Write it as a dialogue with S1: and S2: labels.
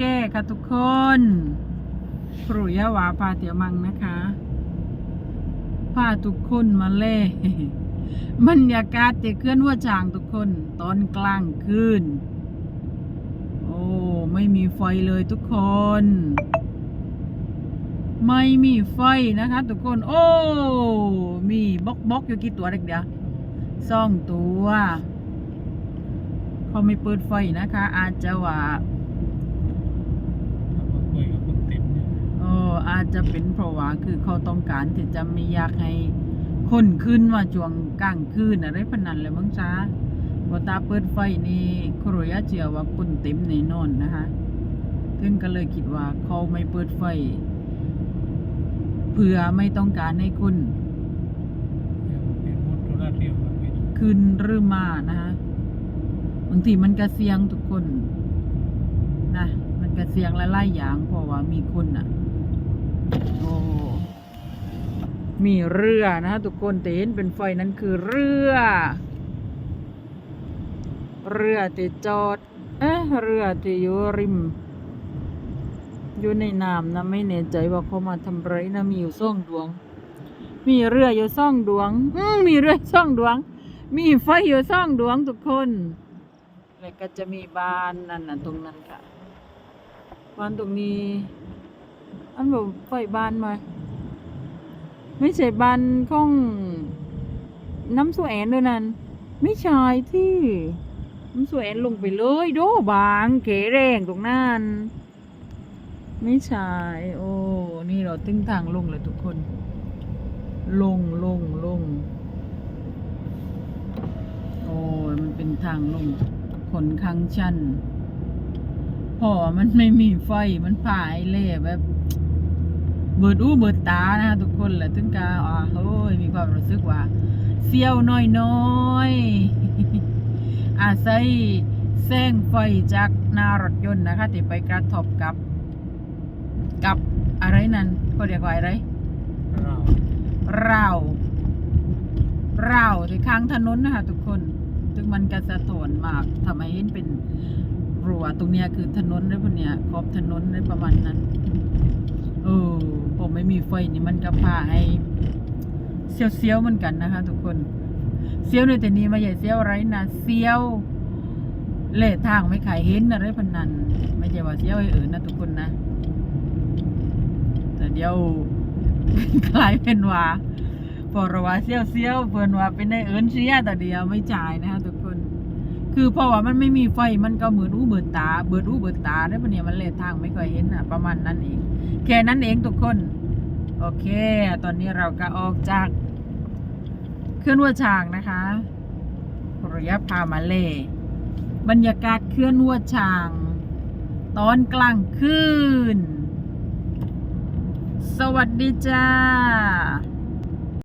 S1: แก้ค่ะทุกคนครูยะวาพาเตียวมังนะคะพาทุกคนมาเล่บรรยากาศเตะเคลื่อนหัวจางทุกคนตอนกลางคืน โอ้ ไม่มีไฟเลยทุกคน ไม่มีไฟนะคะ ทุกคน โอ้ มีบล็อกบล็อกอยู่กี่ตัวเด็กเดียวสองตัวเขาไม่เปิดไฟนะคะ อาจจะว่า
S2: คุยกับคนเต็มเนี่ย
S1: เอ อาจจะเป็นเพราะว่าคือเขาต้องการที่จะไม่อยากให้คนขึ้นมาช่วงกลางคืนอะไรพนันเลยมั้งจ้าพอตาเปิดไฟนี่ครูยะเชื่อว่าคนเต็มแน่นอนนะคะถึงก็เลยคิดว่าเขาไม่เปิดไฟ เพื่อไม่ต้องการให้คุณ
S2: เป็น
S1: ขึ้นหรือมานะคะบางทีมันก็เสี่ยงทุกคนนะ มันก็เสี่ยงหลายๆอย่างเพราะว่ามีคนอะ โอ้ มีเรือนะทุกคนแต่เห็นเป็นไฟนั้นคือเรือ เรือที่จอด เอ๊ะเรือที่อยู่ริม อยู่ในน้ำนะไม่แน่ใจว่าเขามาทำไรนะมีอยู่ซ่องดวง มีเรืออยู่ซ่องดวงอืมมีเรือซ่องดวง มีไฟอยู่ซ่องดวงทุกคน แล้วก็จะมีบ้านนั่นน่ะตรงนั้นค่ะบ้านตรงนี้ อันบอกไฟบ้านมา ไม่ใช่บ้านของน้ำสวยแอนด้วยนั่นไม่ใช่ที่น้ำสวยแอนลงไปเลยโดบางเก๋แรงตรงนั้น ไม่ใช่โอ้นี่เราตึ้งทางลงเลยทุกคน ลงลงลงโอ้ยมันเป็นทางลงขนข้างชันพอมันไม่มีไฟมันผาไอ้เล่แบบ เบิดอู้เบิดตานะทุกคนแหละถึงกาอ่าเฮ้ยมีความรู้สึกว่าเสียวน้อยน้อยๆอาศัยแสงไฟจากหน้ารถยนต์นะคะที่ไปกระทบกับ กับอะไรนั่นเขาเรียกว่าอะไร
S2: เรา
S1: ราวราวที่ข้างถนนนะคะทุกคนซึ่งมันกระสะท้อนมากทำให้เห็นเป็นรั้วตรงเนี้ยคือถนนด้วยพวกเนี้ยขอบถนนได้ประมาณนั้น เออผมไม่มีไฟนี่มันก็พาให้เซียวเซียวๆเหมือนกันนะคะ ทุกคนเซียวในแต่นี้มาใหญ่เซียวไรนะเซียวเล่ทางไม่ขายเห็นอะไรพนันไม่ใช่ว่าเซียวไอ้เอ๋นะทุกคนนะ แต่เดี๋ยวกลายเป็นว่าพอเราว่าเซียวเซียวเพิ่นว่าเป็นในเอินเสียแต่เดียวไม่จ่ายนะคะทุ คือเพราะว่ามันไม่มีไฟมันก็เหมือนอู้เบิดตา เบิดอู้เบิดตาได้ปะเนี่ยมันเลททางไม่ค่อยเห็นอะ ประมาณนั้นเองแค่นั้นเองทุกคน โอเค ตอนนี้เราก็ออกจากเคลื่อนหัวช้างนะคะระยะพามาเล บรรยากาศเคลื่อนหัวช้าง ตอนกลางคืน สวัสดีจ้า